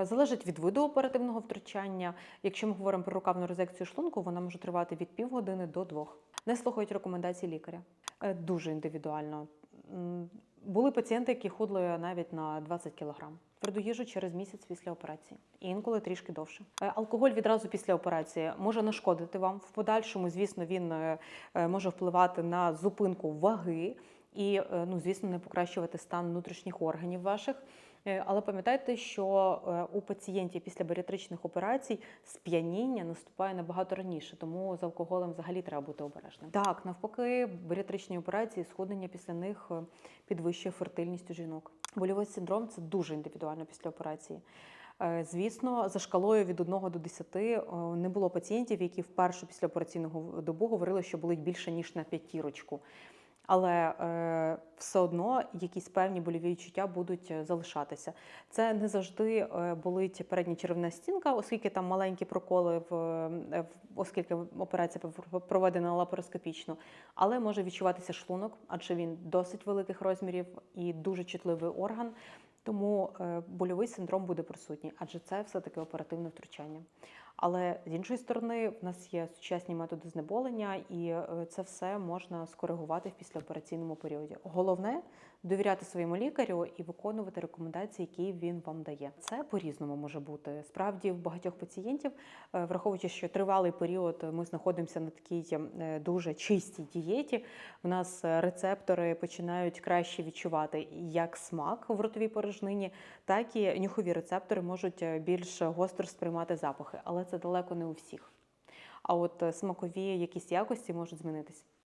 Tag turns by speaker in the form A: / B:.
A: Е, Залежить від виду оперативного втручання. Якщо ми говоримо про рукавну резекцію шлунку, вона може тривати від півгодини до двох. Не слухають рекомендацій лікаря. Е, Дуже індивідуально. Були пацієнти, які худли навіть на 20 кг. Тверду їжу через місяць після операції, і інколи трішки довше. Е, Алкоголь відразу після операції може нашкодити вам в подальшому. Звісно, він може впливати на зупинку ваги і, е, ну, звісно, не покращувати стан внутрішніх органів ваших. Е, Але пам'ятайте, що е, у пацієнтів після баріатричних операцій сп'яніння наступає набагато раніше, тому з алкоголем взагалі треба бути обережним. Так, навпаки, баріатричні операції, сходення після них підвищує фертильність у жінок. Больовий синдром це дуже індивідуально після операції. Звісно, за шкалою від 1 до 10 е, не було пацієнтів, які в першу післяопераційну добу говорили, що болить більше ніж на п'ятірочку. Але е, все одно якісь певні больові відчуття будуть е, залишатися. Це не завжди е, болить передня черевна стінка, оскільки там маленькі проколи, в, оскільки операція проведена лапароскопічно, але може відчуватися шлунок, адже він досить великих розмірів і дуже чутливий орган. Тому больовий синдром буде присутній, адже це все-таки оперативне втручання. Але з іншої сторони, в нас є сучасні методи знеболення, і е, це все можна скоригувати в післяопераційному періоді. Головне довіряти своєму лікарю і виконувати рекомендації, які він вам дає. Це по-різному може бути. Справді, в багатьох пацієнтів, е, враховуючи, що тривалий період ми знаходимося на такій е, дуже чистій дієті, в нас рецептори починають краще відчувати як смак в ротовій порожнині, так і нюхові рецептори можуть більш гостро сприймати запахи, але це далеко не у всіх. А от е, смакові якісь якості можуть змінитися.